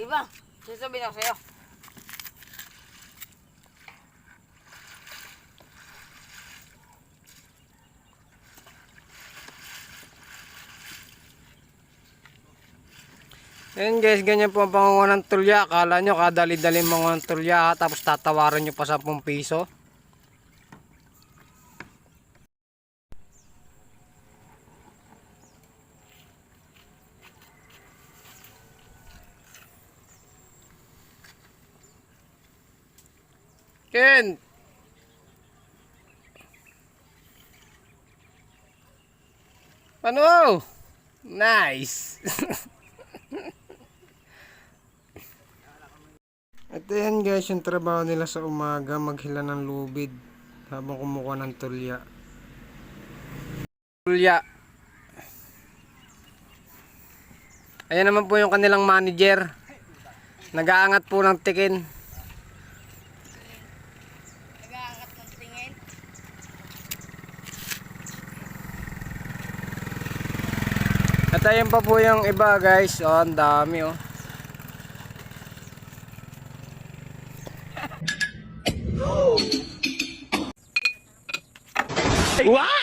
Diba? Sasabihin ako sa'yo. Ayan guys, ganyan po ang pangungo ng tulya. Akala nyo kadali-dali ng tulya tapos tatawaran nyo pa 10 piso. Ken! Ano? Nice! Ito yan guys, yung trabaho nila sa umaga, maghila ng lubid habang kumukuha ng tulya. Tulya. Ayan naman po yung kanilang manager. Nag-aangat po ng tikin. Nag-aangat ng tingin. At ayan pa po yung iba guys. Oh, ang dami oh. Wow!